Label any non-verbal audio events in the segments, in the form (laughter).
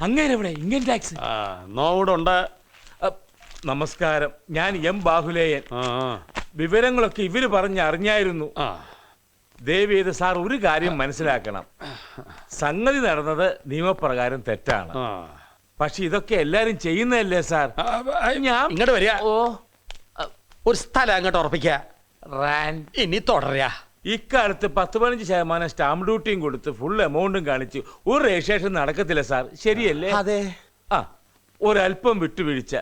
അങ്ങേരെവിടെ? Income tax ആ നോവിടെ ഉണ്ട്. നമസ്കാരം. ഞാൻ എം ബാഹുലേയൻ. ആ ആ, വിവരങ്ങളൊക്കെ ഇവർ പറഞ്ഞ് അറിഞ്ഞായിരുന്നു. ആ. സാർ ഒരു കാര്യം മനസ്സിലാക്കണം. സംഗതി നടന്നത് നിയമപ്രകാരം തെറ്റാണ്. ആ. പക്ഷെ ഇതൊക്കെ എല്ലാരും ചെയ്യുന്നതല്ലേ സാർ? ആ, ആ, ഞാൻ ഇങ്ങോട്ട് വരിക. ഓ. ഒരു സ്ഥലം അങ്ങോട്ട് ഉറപ്പിക്ക റാൻ. ഇനി തുടരുക ഇക്കാലത്ത് പത്ത് പതിനഞ്ച് ശതമാനം സ്റ്റാമ്പ് ഡ്യൂട്ടിയും കൊടുത്ത് ഫുൾ എമൗണ്ടും കാണിച്ച് ഒരു രജിസ്ട്രേഷൻ നടക്കത്തില്ല സാർ ശരിയല്ലേ? അതെ. ആ ഒരല്പം വിട്ടുവീഴ്ച.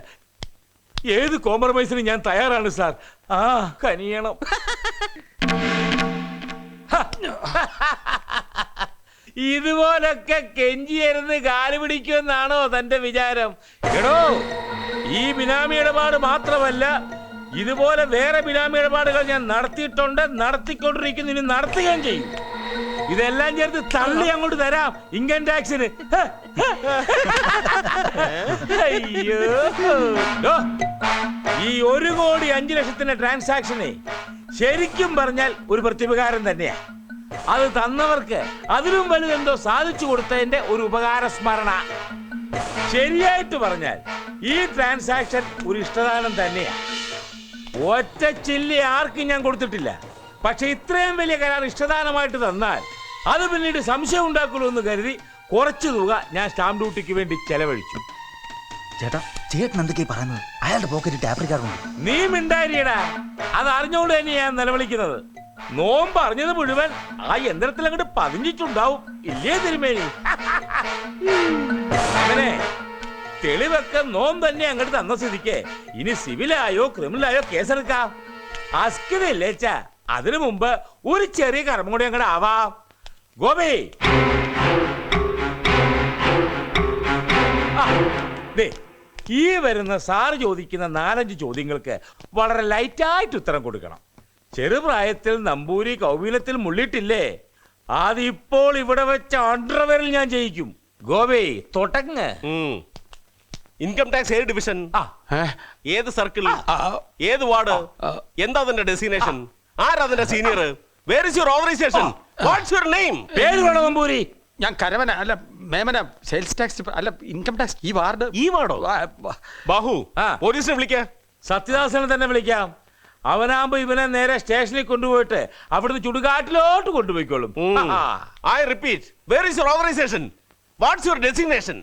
ഏത് കോംപ്രമൈസിന് ഞാൻ തയ്യാറാണ് സാർ ആ കനിയണം. ഇതുപോലൊക്കെ കെഞ്ചിയരുന്ന് കാൽ പിടിക്കുമെന്നാണോ തന്റെ വിചാരം? എടോ ഈ ബിനാമി ഇടപാട് മാത്രമല്ല ഇതുപോലെ വേറെ ബിനാമി ഇടപാടുകൾ ഞാൻ നടത്തിയിട്ടുണ്ട് നടത്തിക്കൊണ്ടിരിക്കുന്നു ഇനി നടത്തുകയും ചെയ്യും. ഇതെല്ലാം ചേർത്ത് തള്ളി അങ്ങോട്ട് തരാം. ഇൻകം ടാക്സിന് അയ്യോ. ഈ ഒരു കോടി അഞ്ചു ലക്ഷത്തിന്റെ ട്രാൻസാക്ഷനെ ശരിക്കും പറഞ്ഞാൽ ഒരു പ്രത്യുപകാരം തന്നെയാ. അത് തന്നവർക്ക് അതിലും വലുതെന്തോ സാധിച്ചു കൊടുത്തതിന്റെ ഒരു ഉപകാര സ്മരണ. ശരിയായിട്ട് പറഞ്ഞാൽ ഈ ട്രാൻസാക്ഷൻ ഒരു ഇഷ്ടദാനം തന്നെയാ. ഒറ്റ ചില്ലി ആർക്കും ഞാൻ കൊടുത്തിട്ടില്ല. പക്ഷെ ഇത്രയും വലിയ കരാർ ഇഷ്ടദാനമായിട്ട് തന്നാൽ അത് പിന്നീട് സംശയം ഉണ്ടാക്കുള്ളൂ എന്ന് കരുതി കുറച്ച് തുക ഞാൻ സ്റ്റാമ്പ് ഡ്യൂട്ടിക്ക് വേണ്ടി ചെലവഴിച്ചു. ചേട്ടാ ചേട്ടൻ എന്തൊക്കെയാ പറയുന്നത്? അയാളുടെ പോക്കറ്റ് ടാപ്പ് കാർഡുണ്ട് നീ മിണ്ടാരിയടാ. അത് അറിഞ്ഞുകൊണ്ട് തന്നെ ഞാൻ നിലവിളിക്കുന്നത്. നോമ്പ് അറിഞ്ഞത് മുഴുവൻ ആ യന്ത്രത്തിൽ അങ്ങോട്ട് പതിഞ്ഞിട്ടുണ്ടാവും. ഇല്ലേ തിരുമേനി? (laughs) അങ്ങനെ തെളിവൊക്കെ നോം തന്നെ അങ്ങോട്ട് തന്ന സ്ഥിതിക്ക്. ഇനി സിവിലായോ ക്രിമിനലായോ കേസെടുക്കാം. അസ്കിതല്ലേച്ച അതിനു മുമ്പ് ഒരു ചെറിയ കർമ്മം കൂടി അങ്ങോട്ട് ആവാം. ഗോപി! ഈ വരുന്ന സാറ് ചോദിക്കുന്ന നാലഞ്ച് ചോദ്യങ്ങൾക്ക് വളരെ ലൈറ്റായിട്ട് ഉത്തരം കൊടുക്കണം. ചെറുപ്രായത്തിൽ നമ്പൂരി കൗവീനത്തിൽ മുള്ളിട്ടില്ലേ അതിപ്പോൾ ഇവിടെ വെച്ച അണ്ടർവെയറിൽ ഞാൻ ജയിക്കും. ഗോപി തൊട്ടങ്ങ് ഇൻകം ടാക്സ് ഏത് ഡിവിഷൻ? ഏത് സർക്കിൾ ഏത് വാർഡ്? എന്താ അതിന്റെ ഡെസ്റ്റിനേഷൻ ആരാ അതിന്റെ senior where is your organization what's your name പേര് വേണോ നമ്പൂരി? ഞാൻ കരവന അല്ല മേമന സെയിൽസ് ടാക്സ് അല്ല ഇൻകം ടാക്സ് ഈ വാർഡ്. ഈ വാർഡോ? ബാഹു. പോലീസിനെ വിളിക്ക. സത്യദാസനെ തന്നെ വിളിക്കാം. അവനാകുമ്പോ ഇവനെ നേരെ സ്റ്റേഷനിൽ കൊണ്ടുപോയിട്ട് അവിടുന്ന് ചുടുകാട്ടിലോട്ട് കൊണ്ടുപോയിക്കോളും. I repeat where is your organization what's your designation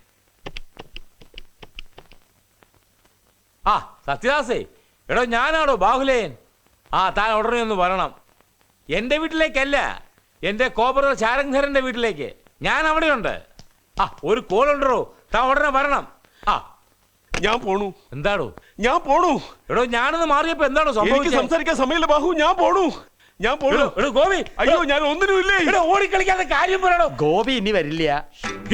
ആ സത്യദാസേ. എടോ ഞാനാണോ ബാഹുലേൻ ആ താൻ ഉടനെ ഒന്ന് വരണം. എന്റെ വീട്ടിലേക്കല്ല എന്റെ കോപ്പറ ചാരംധരന്റെ വീട്ടിലേക്ക്. ഞാൻ അവിടെയുണ്ട്. ആ ഒരു കോൾ ഉണ്ടോ താൻ ഉടനെ വരണം. ആ. ഞാൻ പോണു. എന്താണോ ഞാൻ പോണു. എടോ ഞാനൊന്ന് മാറിയപ്പോ എന്താണോ എനിക്ക് സംഭവിച്ചത് സംസാരിക്കാൻ സമയമില്ല ബാഹു. ഞാൻ പോണു. ഞാൻ പോണു. എടോ, എടോ ഗോപി. അയ്യോ ഞാൻ ഒന്നിനുമില്ലേ? എടോ ഓടിക്കളിക്കാതെ കാര്യം പറയണോ ഗോപി ഇനി വരില്ല.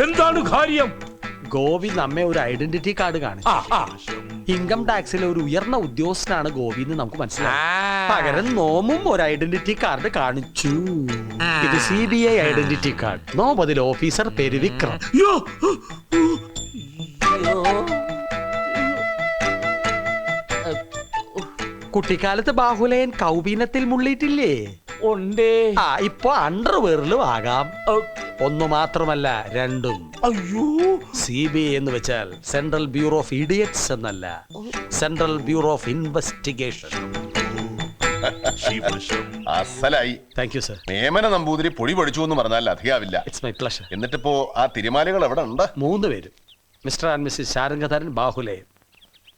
എന്താണ് കാര്യം? ഗോപി നമ്മെ ഒരു ഐഡന്റിറ്റി കാർഡ് കാണിച്ചു. ആ ആ. ഇൻകം ടാക്സിലെ ഒരു ഉയർന്ന ഉദ്യോഗസ്ഥനാണ് ഗോപി എന്ന് നമുക്ക് മനസ്സിലായി. പകരം നോമും ഒരു ഐഡന്റിറ്റി കാർഡ് കാണിച്ചു. ഇത് C B I identity card. നോം അതിൽ ഓഫീസർ പേര് വിക്രം. കുട്ടിക്കാലത്ത് ബാഹുലയൻ കൗബീനത്തിൽ മുള്ളിയിട്ടില്ലേ? ഉണ്ടേ. ആ ഇപ്പൊ അണ്ടർവെയറിലും ആകാം. ഒന്നു മാത്രമല്ല രണ്ടും. അയ്യോ. സി ബി ഐ എന്ന് വെച്ചാൽ സെൻട്രൽ ബ്യൂറോ ഓഫ് ഇഡിയറ്റ്സ് എന്നല്ല. Central bureau of investigation അസലായി. Thank you sir Nemana Namboothiri പൊടി പഠിച്ചു എന്ന് പറഞ്ഞാൽ അധികാവില്ല. ഇറ്റ്സ് മൈ പ്ലഷർ എന്നിട്ടിപ്പോ ആ തിരുമാലകൾ എവിടെ ഉണ്ട്? മൂന്ന് പേരും. മിസ്റ്റർ ആൻഡ് മിസ്സിസ് ശാരംഗധരൻ ബാഹുലെ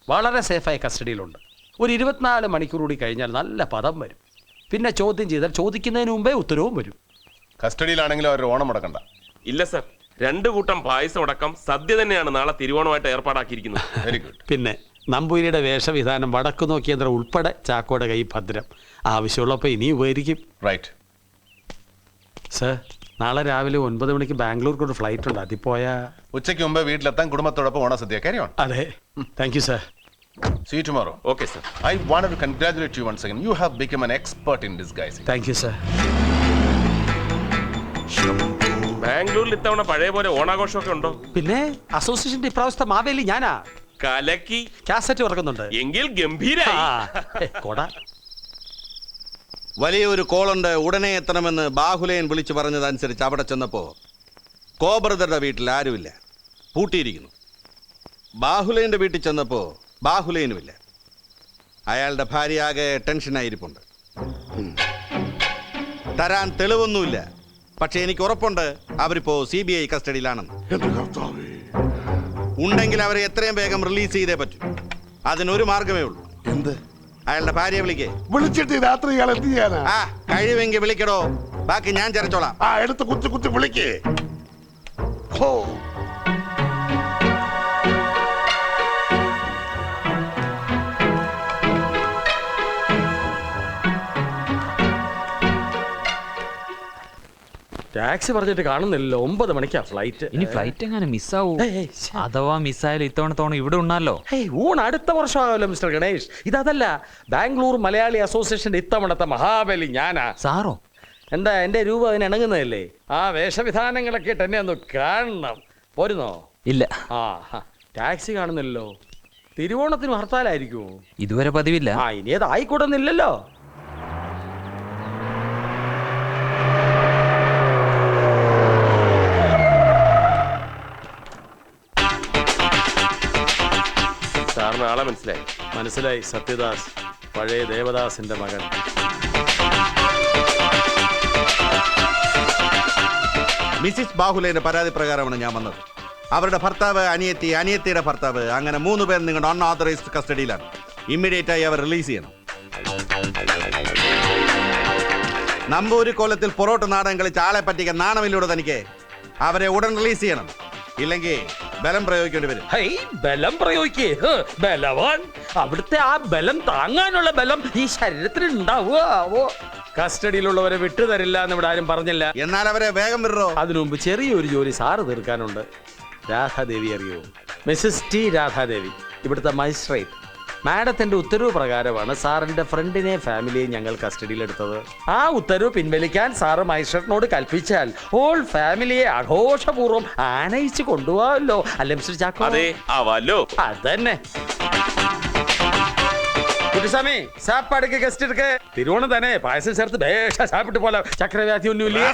വളരെ സേഫായി കസ്റ്റഡിയിലുണ്ട്. ഒരു ഇരുപത്തിനാല് മണിക്കൂർ കൂടി കഴിഞ്ഞാൽ നല്ല പദം വരും. പിന്നെ ചോദ്യം ചെയ്താൽ ചോദിക്കുന്നതിന് മുമ്പേ ഉത്തരവും വരും. കസ്റ്റഡിയിലാണെങ്കിലും അവർ ഓണം മുടക്കണ്ട. ഇല്ല സർ. രണ്ടു കൂട്ടം പായസം അടക്കം സദ്യ തന്നെയാണ് നാളെ തിരുവോണമായിട്ട് ഏർപ്പാടാക്കിയിരിക്കുന്നത്. വെരി ഗുഡ് പിന്നെ നമ്പൂരിയുടെ വേഷവിധാനം വടക്കു നോക്കിയന്ത്രം ഉൾപ്പെടെ ചാക്കോയുടെ കൈ ഭദ്രം. ആവശ്യമുള്ളപ്പോൾ ഇനി ഉപകരിക്കും. റൈറ്റ് സർ നാളെ രാവിലെ ഒൻപത് മണിക്ക് ബാംഗ്ലൂർക്ക് ഒരു ഫ്ലൈറ്റ് ഉണ്ട്. അതിൽ പോയാ ഉച്ചയ്ക്ക് മുമ്പ് വീട്ടിലെത്താൻ കുടുംബത്തോടൊപ്പം ഓണസദ്യ കാരി ഓൺ അതെ. Thank you sir see tomorrow. Okay, sir. I wanted to congratulate you once again. You have become an expert in disguising. Thank you sir ബാംഗ്ലൂരിൽ ഇത്തവണ പഴയ പോലെ ഓണാഘോഷമൊക്കെ ഉണ്ടോ? പിന്നെ അസോസിയേഷന്റെ ഇപ്രാവശ്യത്തെ മാവേലി ഞാനാ. കലക്കി. കാസറ്റ് ഇറക്കുന്നുണ്ട് എങ്കിൽ ഗംഭീരായി. ആ, ഏ, കൊട. വലിയൊരു കോളുണ്ട് ഉടനെ എത്തണമെന്ന് ബാഹുലയൻ വിളിച്ചു പറഞ്ഞതനുസരിച്ച് അവിടെ ചെന്നപ്പോ കോബ്രദറുടെ വീട്ടിൽ ആരുമില്ല. പൂട്ടിയിരിക്കുന്നു. ബാഹുലേന്റെ വീട്ടിൽ ചെന്നപ്പോ ബാഹുലേനുമില്ല. അയാളുടെ ഭാര്യ ആകെ ടെൻഷനായിരിപ്പുണ്ട് തരാൻ തെളിവൊന്നുമില്ല. പക്ഷെ എനിക്ക് ഉറപ്പുണ്ട് അവരിപ്പോ സി ബി ഐ കസ്റ്റഡിയിലാണെന്ന്. ഉണ്ടെങ്കിൽ അവരെ എത്രയും വേഗം റിലീസ് ചെയ്തേ പറ്റൂ. അതിനൊരു മാർഗമേ ഉള്ളൂ. എന്ത്? അയാളുടെ ഭാര്യയെ വിളിക്കേ. വിളിച്ചിട്ട് രാത്രി ഇയാൾ എന്ത് ചെയ്യാനാ? ആ കഴിവെങ്കിൽ വിളിക്കടോ. ബാക്കി ഞാൻ ചരച്ചോളാം. ആ എടുത്ത് കുത്തി കുത്തി വിളിക്കേ. ഹോ. ടാക്സി പറഞ്ഞിട്ട് കാണുന്നില്ലല്ലോ. ഒമ്പത് മണിക്കാ ഫ്ലൈറ്റ്. ഇനി ഫ്ലൈറ്റ് എങ്ങനെ മിസ്സാവൂ? അഥവാ മിസ്സായാലും ഇത്തവണത്തോണം ഇവിടെ ഉണ്ടല്ലോ ഊൺ അടുത്ത വർഷം ആവല്ലോ മിസ്റ്റർ ഗണേഷ്. ഇതല്ല ബാംഗ്ലൂർ മലയാളി അസോസിയേഷന്റെ ഇത്തവണത്തെ മഹാബലി ഞാനാ. സാറോ? എന്താ എന്റെ രൂപ അതിന് ഇണങ്ങുന്നതല്ലേ? ആ വേഷവിധാനങ്ങളൊക്കെ ഇട്ട് എന്നെ ഒന്ന് കാണണം. പോരുന്നോ? ഇല്ല. ആ ടാക്സി കാണുന്നില്ലല്ലോ. തിരുവോണത്തിന് ഹർത്താലായിരിക്കുമോ ഇതുവരെ പതിവില്ല. ആ ഇനി അത് ആയിക്കൂടുന്നില്ലല്ലോ. ആളെ മനസ്സിലായി. മനസ്സിലായി. സത്യദാസ് പഴയ ദേവദാസിന്റെ മകൻ. മിസിസ് ബാഹുലേന്റെ പരാതി പ്രകാരമാണ് ഞാൻ വന്നത്. അവരുടെ ഭർത്താവ് അനിയത്തി അനിയത്തിയുടെ ഭർത്താവ് അങ്ങനെ മൂന്ന് പേർ നിങ്ങളുടെ അൺഓതറൈസ്ഡ് കസ്റ്റഡിയിലാണ് ഇമ്മീഡിയറ്റ് ആയി അവർ റിലീസ് ചെയ്യണം. നമ്പൂരി കോലത്തിൽ പൊറോട്ട് നാടകം കളിച്ച് ആളെ പറ്റിക്കാൻ നാണമില്ലൂടെ തനിക്ക്. അവരെ ഉടൻ റിലീസ് ചെയ്യണം. ഇല്ലെങ്കിൽ ബലം പ്രയോഗിക്കേണ്ടി വരും. ഹൈ ബലം പ്രയോഗിക്കേ. ഹ്, ബലവാൻ. അവിടുത്തെ ആ ബലം താങ്ങാനുള്ള ബലം ഈ ശരീരത്തിൽ ഉണ്ടാവുക. കസ്റ്റഡിയിലുള്ളവരെ വിട്ടുതരില്ല എന്ന് ഇവിടെ ആരും പറഞ്ഞില്ല. എന്നാൽ അവരെ വേഗം വിടറോ? അതിനു മുമ്പ് ചെറിയൊരു ജോലി സാറ് തീർക്കാനുണ്ട്. രാധാദേവി അറിയോ? മിസ്സസ് ടി രാധാദേവി ഇവിടുത്തെ മജിസ്ട്രേറ്റ്. മാഡത്തിന്റെ ഉത്തരവ് പ്രകാരമാണ് സാറിന്റെ ഫ്രണ്ടിനെ ഫാമിലിയെ ഞങ്ങൾ കസ്റ്റഡിയിലെടുത്തത്. ആ ഉത്തരവ് പിൻവലിക്കാൻ സാറ് മജിസ്ട്രേറ്റിനോട് കൽപ്പിച്ചാൽ ഓൾ ഫാമിലിയെ ആഘോഷപൂർവം ആനയിച്ച് കൊണ്ടുപോകാമല്ലോ. അല്ലേ മിസ്റ്റർ ചാക്കോ? അതെ ആവാലോ അതന്നെ. കുട്ടിസ്വാമി സാപ്പാടുക്ക് ഗസ്റ്റ് എടുക്ക്. തിരുവോണം തന്നെ പായസം ചേർത്ത് ഭേഷ സാപ്പിട്ട് പോലെ. ചക്രവ്യാധി ഒന്നുമില്ല.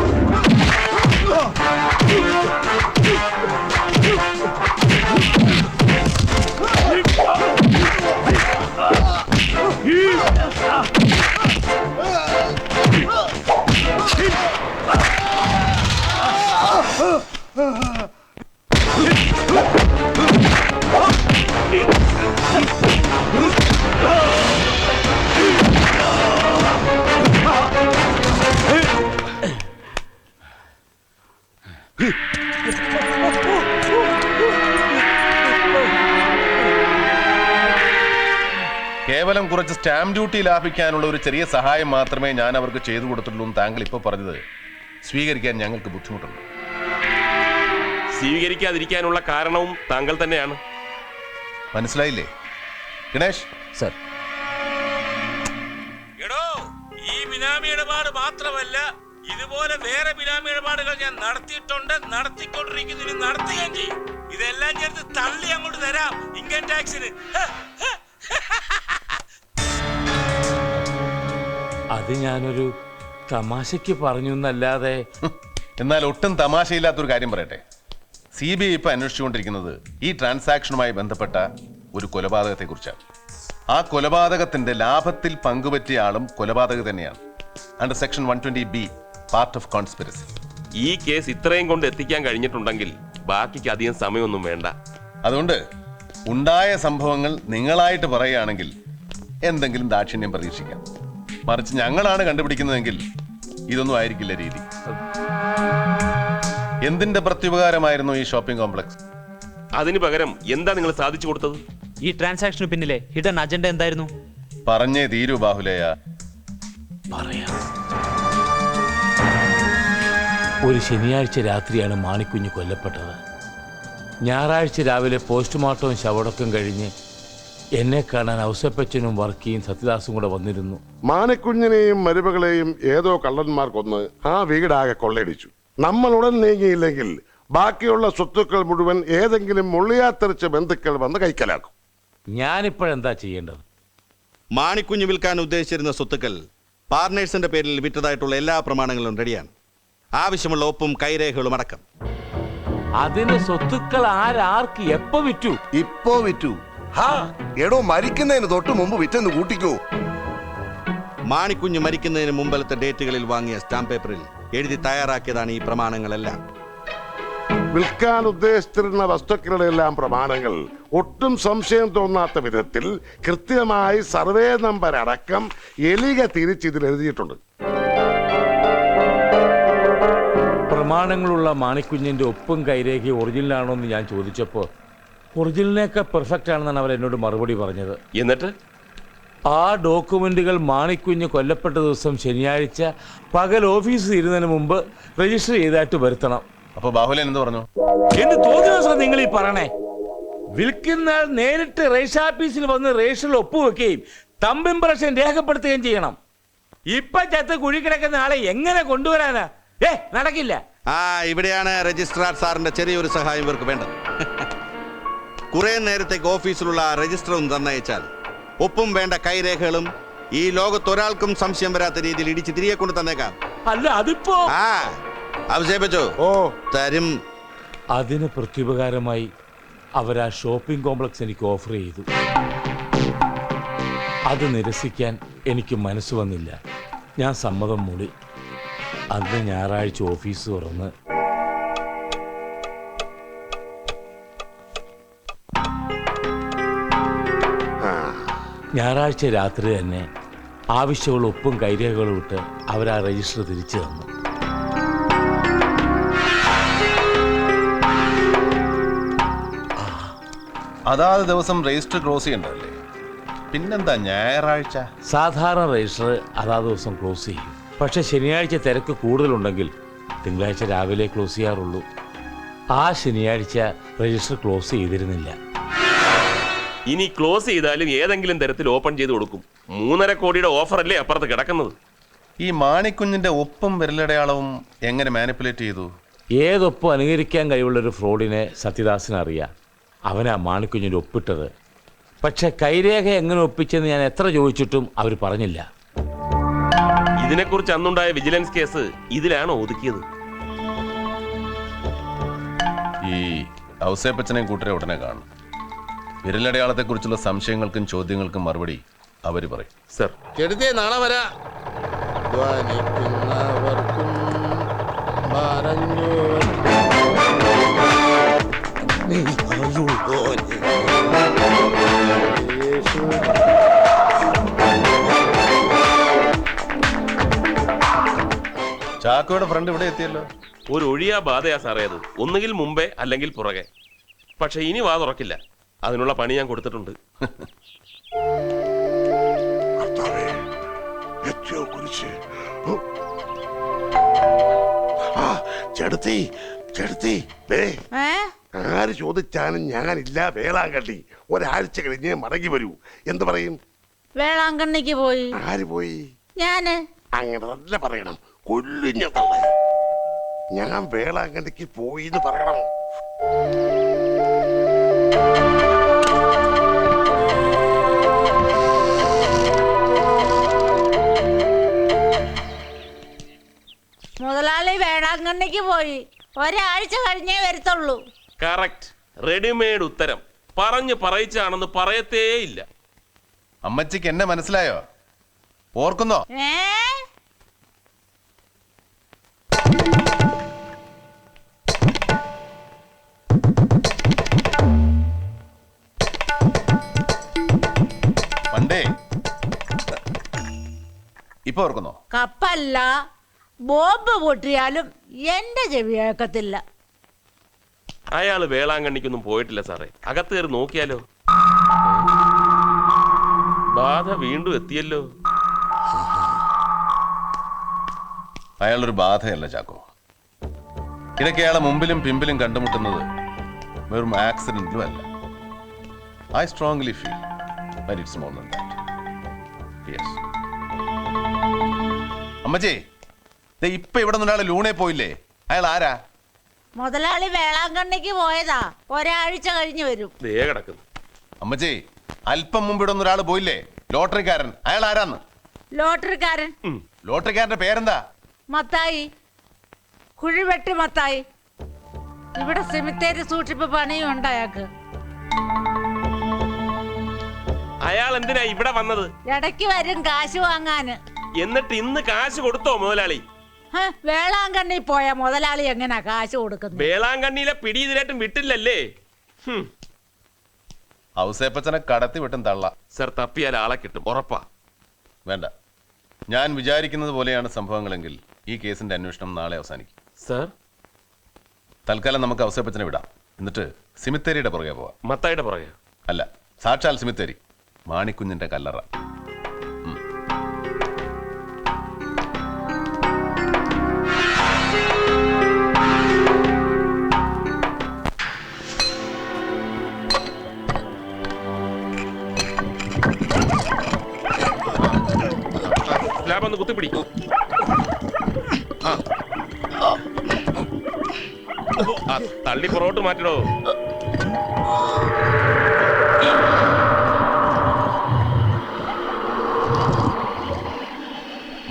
കേവലം കുറച്ച് സ്റ്റാമ്പ് ഡ്യൂട്ടി ലാഭിക്കാനുള്ള ഒരു ചെറിയ സഹായം മാത്രമേ ഞാൻ അവർക്ക് ചെയ്തു കൊടുത്തുള്ളൂ എന്ന് താങ്കൾ ഇപ്പോൾ പറഞ്ഞത്. സ്വീകരിക്കാൻ ഞങ്ങൾക്ക് ബുദ്ധിമുട്ടുണ്ട്. സ്വീകരിക്കാതിരിക്കാനുള്ള കാരണവും താങ്കൾ തന്നെയാണ്. മനസ്സിലായില്ലേ? ഗണേഷ്? സർ. ബിനാമി ഇടപാട് മാത്രമല്ല ഇതുപോലെ വേറെ ബിനാമി ഇടപാടുകൾ ഞാൻ നടത്തിയിട്ടുണ്ട് നടത്തിക്കൊണ്ടിരിക്കുന്നു ഇനി നടത്തുകയും ചെയ്യും. ഇതെല്ലാം ചേർത്ത് തള്ളി അങ്ങോട്ട് തരാം ഇൻകം ടാക്സിന് അത് ഞാനൊരു തമാശക്ക് പറഞ്ഞു എന്നല്ലാതെ എന്നാൽ ഒട്ടും തമാശയില്ലാത്തൊരു കാര്യം പറയട്ടെ. സി ബി ഐ ഇപ്പൊ അന്വേഷിച്ചുകൊണ്ടിരിക്കുന്നത് ഈ ട്രാൻസാക്ഷനുമായി ബന്ധപ്പെട്ട ഒരു കൊലപാതകത്തെ കുറിച്ചാണ് ആ കൊലപാതകത്തിന്റെ ലാഭത്തിൽ പങ്കുപറ്റിയ ആളും കൊലപാതക തന്നെയാണ്. Under section one twenty B part of conspiracy ഈ കേസ് ഇത്രയും കൊണ്ട് എത്തിക്കാൻ കഴിഞ്ഞിട്ടുണ്ടെങ്കിൽ ബാക്കിക്ക് അധികം സമയമൊന്നും വേണ്ട. അതുകൊണ്ട് ഉണ്ടായ സംഭവങ്ങൾ നിങ്ങളായിട്ട് പറയുകയാണെങ്കിൽ എന്തെങ്കിലും ദാക്ഷിണ്യം പ്രതീക്ഷിക്കാം. മറിച്ച് ഞങ്ങളാണ് കണ്ടുപിടിക്കുന്നതെങ്കിൽ ഇതൊന്നും ആയിരിക്കില്ല രീതി. എന്തിന്റെ പ്രത്യുപകാരമായിരുന്നു ഈ ഷോപ്പിംഗ് കോംപ്ലക്സ്? അതിന് പകരം എന്താ നിങ്ങൾ സാധിച്ചു കൊടുത്തത്? ഈ ട്രാൻസാക്ഷന് പിന്നിലെ ഹിഡൻ അജണ്ട എന്തായിരുന്നു? പറഞ്ഞേ തീരൂ ബാഹുലയ. പറയാം. ഒരു ശനിയാഴ്ച രാത്രിയാണ് മാണിക്കുഞ്ഞ് കൊല്ലപ്പെട്ടത്. ഞായറാഴ്ച രാവിലെ പോസ്റ്റ്മോർട്ടവും ശവടക്കം കഴിഞ്ഞ് എന്നെ കാണാൻ ഔസപ്പച്ചനും വർക്കിയും സത്യദാസും കൂടെ വന്നിരുന്നു. മാനക്കുഞ്ഞിനെയും മരുമകളെയും ഏതോ കള്ളന്മാർ കൊന്ന് ആ വീടാകെ കൊള്ളയടിച്ചു. നമ്മൾ ഉടൻ നീങ്ങിയില്ലെങ്കിൽ ബാക്കിയുള്ള സ്വത്തുക്കൾ മുഴുവൻ ഏതെങ്കിലും മുള്ളിയാത്തെറിച്ച ബന്ധുക്കൾ വന്ന് കൈക്കലാക്കും. ഞാനിപ്പോഴെന്താ ചെയ്യേണ്ടത്? മാണിക്കുഞ്ഞ് വിൽക്കാൻ ഉദ്ദേശിച്ചിരുന്ന സ്വത്തുക്കൾ പാർട്ട്നേഴ്സിന്റെ പേരിൽ വിറ്റതായിട്ടുള്ള എല്ലാ പ്രമാണങ്ങളും റെഡിയാണ്. ആവശ്യമുള്ള ഒപ്പും കൈരേഖകളും അടക്കം. അതിന് സ്വത്തുക്കൾ ആരാർക്ക് എപ്പോ വിറ്റു? ഇപ്പോ വിറ്റു. ഹാ എടോ മരിക്കുന്നതിന് തൊട്ട് മുമ്പ് വിറ്റെന്ന് കൂട്ടിക്കോ. മാണിക്കുഞ്ഞ് മരിക്കുന്നതിന് മുമ്പലത്തെ ഡേറ്റുകളിൽ വാങ്ങിയ സ്റ്റാമ്പ് പേപ്പറിൽ എഴുതി തയ്യാറാക്കിയതാണ് ഈ പ്രമാണങ്ങളെല്ലാം. വിൽക്കാൻ ഉദ്ദേശിച്ചിരുന്ന വസ്തുക്കളുടെ എല്ലാം പ്രമാണങ്ങൾ ഒട്ടും സംശയം തോന്നാത്ത വിധത്തിൽ കൃത്യമായി സർവേ നമ്പർ അടക്കം എലിക തിരിച്ച് ഇതിൽ എഴുതിയിട്ടുണ്ട്. പ്രമാണങ്ങളുള്ള മാണിക്കുഞ്ഞിന്റെ ഒപ്പും കൈരേഖയും ഒറിജിനലാണോ എന്ന് ഞാൻ ചോദിച്ചപ്പോൾ ഒറിജിനലിനേക്കാൾ പെർഫെക്റ്റ് ആണെന്നാണ് അവർ എന്നോട് മറുപടി പറഞ്ഞത്. എന്നിട്ട്? ആ ഡോക്യുമെന്റുകൾ മാണിക്കുഞ്ഞ് കൊല്ലപ്പെട്ട ദിവസം ശനിയാഴ്ച പകൽ ഓഫീസിൽ ഇരുന്നതിന് മുമ്പ് രജിസ്റ്റർ ചെയ്തായിട്ട് വരുത്തണം. അപ്പൊ ബാഹുലൻ എന്ത് പറഞ്ഞു? എന്ത് തോന്നിയ ദിവസം നിങ്ങൾ ഈ പറയണേ. വിൽക്കുന്ന നേരിട്ട് റേഷൻ ഓഫീസിൽ വന്ന് റേഷൻ ഒപ്പുവെക്കുകയും തമ്പ് ഇംപ്രഷൻ രേഖപ്പെടുത്തുകയും ചെയ്യണം. ഇപ്പൊ ചത്ത് കുഴി കിടക്കുന്ന ആളെ എങ്ങനെ കൊണ്ടുവരാനാ? ഏ നടക്കില്ല. ആ ഇവിടെയാണ് രജിസ്ട്രാർ സാറിന്റെ ചെറിയൊരു സഹായം ഇവർക്ക് വേണ്ടത്. കുറെ നേരത്തേക്ക് ഓഫീസിലുള്ള ആ രജിസ്റ്റർ ഒന്ന് തന്നയച്ചാൽ. ഒപ്പും വേണ്ട കൈരേഖകളും ഈ ലോകത്ത് ഒരാൾക്കും സംശയം വരാത്ത രീതിയിൽ ഇടിച്ച് തിരികെ കൊണ്ട് തന്നേക്കാം. അല്ല അതിപ്പോ? ആ അവശേപിച്ചോ ഓ. തരും. അതിന് പ്രത്യുപകാരമായി അവർ ആ ഷോപ്പിംഗ് കോംപ്ലക്സ് എനിക്ക് ഓഫർ ചെയ്തു. അത് നിരസിക്കാൻ എനിക്ക് മനസ്സ് വന്നില്ല. ഞാൻ സമ്മതം മൂടി. അന്ന് ഞായറാഴ്ച ഓഫീസ് തുറന്ന് ഞായറാഴ്ച രാത്രി തന്നെ ആവശ്യമുള്ള ഉപ്പും കൈരേഖകളും ഇട്ട് അവർ ആ രജിസ്റ്റർ തിരിച്ചു തന്നു. അതാത് ദിവസം രജിസ്റ്റർ ക്ലോസ് ചെയ്യണ്ടല്ലേ പിന്നെന്താ ഞായറാഴ്ച? സാധാരണ രജിസ്റ്റർ അതാത് ദിവസം ക്ലോസ് ചെയ്യും. പക്ഷെ ശനിയാഴ്ച തിരക്ക് കൂടുതലുണ്ടെങ്കിൽ തിങ്കളാഴ്ച രാവിലെ ക്ലോസ് ചെയ്യാറുള്ളൂ. ആ ശനിയാഴ്ച രജിസ്റ്റർ ക്ലോസ് ചെയ്തിരുന്നില്ല. ഇനി ക്ലോസ് ചെയ്താലും ഏതെങ്കിലും തരത്തിൽ ഓപ്പൺ ചെയ്ത് കൊടുക്കും. മൂന്നര കോടിയുടെ ഓഫർ അല്ലേ അപ്പുറത്ത് കിടക്കുന്നത്. ഈ മാണിക്കുഞ്ഞിന്റെ ഒപ്പം വിരലടയാളവും എങ്ങനെ മാനിപ്പുലേറ്റ് ചെയ്തു? ഏതൊപ്പം അനുകരിക്കാൻ കഴിവുള്ള ഒരു ഫ്രോഡിനെ സത്യദാസിന് അറിയാം. അവനാ മാണിക്കുഞ്ഞിന്റെ ഒപ്പിട്ടത്. പക്ഷെ കൈരേഖ എങ്ങനെ ഒപ്പിച്ചെന്ന് ഞാൻ എത്ര ചോദിച്ചിട്ടും അവർ പറഞ്ഞില്ല. ഇതിനെക്കുറിച്ച് അന്നുണ്ടായ വിജിലൻസ് കേസ് ഇതിലാണ് ഒതുക്കിയത്. ഈ ഔസേപ്പച്ചനെയും കൂട്ടരെ ഉടനെ കാണും വിരലടയാളത്തെക്കുറിച്ചുള്ള സംശയങ്ങൾക്കും ചോദ്യങ്ങൾക്കും മറുപടി അവർ പറയും. സർ. കെടുതി നാളെ വരാ. ചാക്കോയുടെ ഫ്രണ്ട് ഇവിടെ എത്തിയല്ലോ. ഒരു ഒഴിയാ ബാധയാ സാറേ അത്. ഒന്നുകിൽ മുമ്പേ അല്ലെങ്കിൽ പുറകെ. പക്ഷെ ഇനി വാ തുറക്കില്ല. അതിനുള്ള പണി ഞാൻ കൊടുത്തിട്ടുണ്ട്. ചെടുത്തി ചെടുത്തി ആര് ചോദിച്ചാലും ഞാനില്ല വേളാങ്കണ്ണി. ഒരാഴ്ച കഴിഞ്ഞ് മടങ്ങി വരൂ. എന്ത് പറയും? വേളാങ്കണ്ണിക്ക് പോയി. ആര് പോയി? ഞാൻ. അങ്ങനെ തന്നെ പറയണം. കൊല്ലിഞ്ഞ ഞാൻ വേളാങ്കണ്ണിക്ക് പോയി എന്ന് പറയണം. വേളാങ്കണ്ണിക്ക് പോയി. ഒരാഴ്ച കഴിഞ്ഞേ വരത്തുള്ളൂ. കറക്റ്റ്. റെഡിമെയ്ഡ് ഉത്തരം. പറഞ്ഞു പറയിച്ചാണെന്ന് പറയത്തേ ഇല്ല അമ്മച്ചിക്ക് എന്നെ മനസ്സിലായോ? ഓർക്കുന്നോ? ഏ? പണ്ടേ. ഇപ്പൊ ഓർക്കുന്നോ? കപ്പല്ല. ബോംബ് പൊട്ടിയാലും എന്റെ ചെവി കേൾക്കത്തില്ല. അയാൾ വേളാങ്കണ്ണിക്കൊന്നും പോയിട്ടില്ല സാറേ. അകത്ത് കയറി നോക്കിയാലോ? ബാധ വീണ്ടും എത്തിയല്ലോ. അയാളൊരു ബാധയല്ല ചാക്കോ. ഇടയ്ക്ക് അയാളെ മുമ്പിലും പിമ്പിലും കണ്ടുമുട്ടുന്നത് വെറും ആക്സിഡന്റിലും അല്ല. I strongly feel it's more than that yes അമ്മച്ചേ ഇപ്പൊ ഇവിടെ നിന്ന് ഒരാൾ ലൂണേ പോയില്ലേ? അയാൾ ആരാ? മുതലാളി വേളാങ്കണ്ണിക്ക് പോയതാ. ഒരാഴ്ച കഴിഞ്ഞു വരും. ദേ കിടക്കുന്നു. അമ്മച്ചേ അല്പം മുമ്പ് ഇവിടെ ഒരാൾ ഒരാൾ പോയില്ലേ? ലോട്ടറിക്കാരൻ. അയാൾ ആരാന്ന്? ലോട്ടറിക്കാരൻ. ലോട്ടറിക്കാരന്റെ പേരെന്താ? മത്തായി. കുഴിവെട്ടി മത്തായി. ഇവിടെ സെമിത്തേരി സൂക്ഷിപ്പ് പണിയും ഉണ്ട് അയാൾക്ക്. അയാൾ എന്തിനാ ഇവിടെ വന്നത്? ഇടയ്ക്ക് വരും കാശ് വാങ്ങാന്. എന്നിട്ട് ഇന്ന് കാശ് കൊടുത്തോ മുതലാളി? ഹ, വേളാങ്കണ്ണി പോയ മുതലാളി എങ്ങനാ കാശ് കൊടുക്കുന്നത് വേളാങ്കണ്ണിയിലെ പിടി ഇതിലേറ്റും വിട്ടില്ലല്ലേ? ഹും. ഔസേപ്പച്ചനെ കടത്തി വിട്ടും തള്ള. സർ തപ്പിയാൽ ആളെ കിട്ടും ഉറപ്പാ. വേണ്ട. ഞാൻ വിചാരിക്കുന്നത് പോലെയാണ് സംഭവങ്ങളെങ്കിൽ ഈ കേസിന്റെ അന്വേഷണം നാളെ അവസാനിക്കും. സർ? തൽക്കാലം നമുക്ക് ഔസേപ്പച്ചനെ വിടാം. എന്നിട്ട് സിമിത്തേരിയുടെ പുറകെ പോവാം. മത്തായിയുടെ പുറകെ? അല്ല സാക്ഷാൽ സിമിത്തേരി. മാണിക്കുഞ്ഞിന്റെ കല്ലറ. ഒന്ന് കുത്തിപ്പിടി. തള്ളി പുറകോട്ട് മാറ്റണോ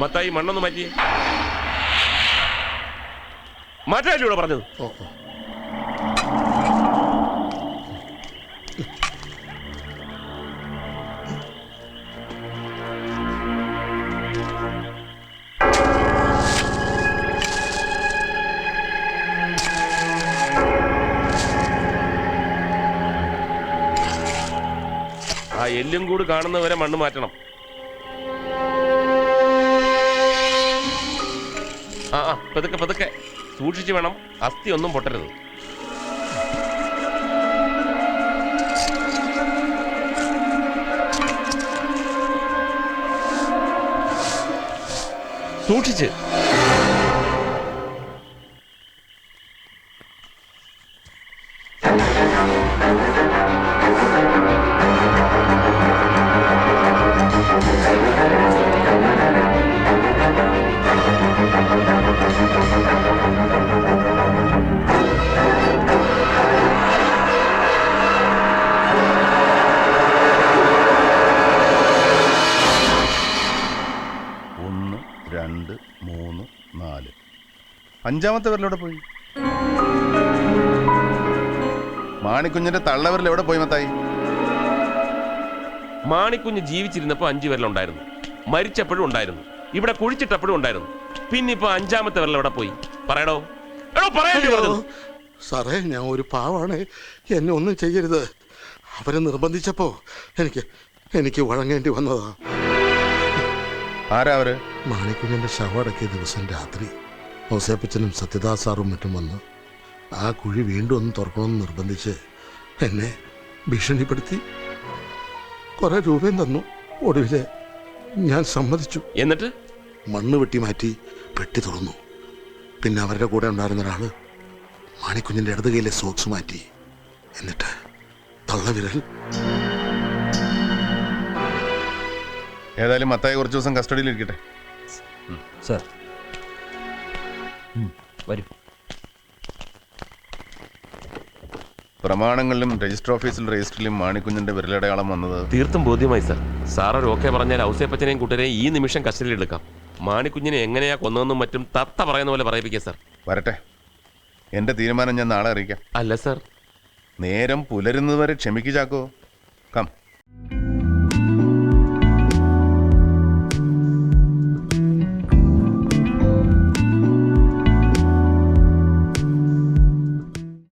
മത്തായി മണ്ണൊന്ന് മാറ്റി. മാറ്റാല്ലേ ഇവിടെ പറഞ്ഞത്. എല്ലും കൂട് കാണുന്നവരെ മണ്ണ് മാറ്റണം. ആ ആ പതുക്കെ പതുക്കെ. സൂക്ഷിച്ചു വേണം അസ്ഥി ഒന്നും പൊട്ടരുത്. സൂക്ഷിച്ച്. അഞ്ചാമത്തെ വിരലെവിടെ പോയി? മാണിക്കുഞ്ഞിന്റെ തള്ളവരിൽ എവിടെ പോയി മത്തായി? മാണിക്കുഞ്ഞ് ജീവിച്ചിരുന്നപ്പോ അഞ്ചു വിരലുണ്ടായിരുന്നു മരിച്ചപ്പോഴും ഉണ്ടായിരുന്നു. ഇവിടെ കുഴിച്ചിട്ടപ്പോഴും ഉണ്ടായിരുന്നു. പിന്നെ ഇപ്പൊ അഞ്ചാമത്തെ വിരൽ എവിടെ പോയി? പറയടോ. എടോ പറയല്ലേ പറഞ്ഞത്? സാറേ ഞാൻ ഒരു പാവാണ്. എന്നെ ഒന്നും ചെയ്യരുത്. അവരെ നിർബന്ധിച്ചപ്പോ എനിക്ക് എനിക്ക് വഴങ്ങേണ്ടി വന്നതാ. ആരാ അവർ? മാണിക്കുഞ്ഞിന്റെ ശവടക്കിയ ദിവസം രാത്രി. ഔസേപ്പച്ചനും സത്യദാസ് സാറും മറ്റും വന്ന് ആ കുഴി വീണ്ടും ഒന്ന് തുറക്കണമെന്ന് നിർബന്ധിച്ച് എന്നെ ഭീഷണിപ്പെടുത്തി. കുറെ രൂപയും തന്നു. ഒടുവിൽ ഞാൻ സമ്മതിച്ചു. എന്നിട്ട്? മണ്ണ് വെട്ടി മാറ്റി പെട്ടി തുറന്നു. പിന്നെ അവരുടെ കൂടെ ഉണ്ടായിരുന്ന ഒരാൾ മാണിക്കുഞ്ഞിന്റെ ഇടത് കൈയിലെ സോക്സ് മാറ്റി എന്നിട്ട് തള്ളവിരൽ. ഏതായാലും മത്തായി കുറച്ച് ദിവസം കസ്റ്റഡിയിൽ ഇരിക്കട്ടെ. സർ വരൂ. പ്രമാണങ്ങളിലും രജിസ്റ്റർ ഓഫീസിൽ രജിസ്റ്ററിലും മാണിക്കുഞ്ഞിന്റെ വിരലടയാളം വന്നത് തീർത്തും ബോധ്യമായി സർ. സാറൊരു ഒരു ഓക്കെ പറഞ്ഞാൽ ഔസേപ്പച്ചനെയും കൂട്ടരെയും ഈ നിമിഷം കസ്റ്റഡിയിൽ എടുക്കാം. മാണിക്കുഞ്ഞിനെ എങ്ങനെയാ കൊന്നതെന്നും മറ്റും തത്ത പറയുന്ന പോലെ പറയിപ്പിക്കാം സർ. വരട്ടെ. എന്റെ തീരുമാനം ഞാൻ നാളെ അറിയിക്കാം. അല്ല സർ. നേരം പുലരുന്നതുവരെ ക്ഷമിക്കു ചാക്കോ. കം.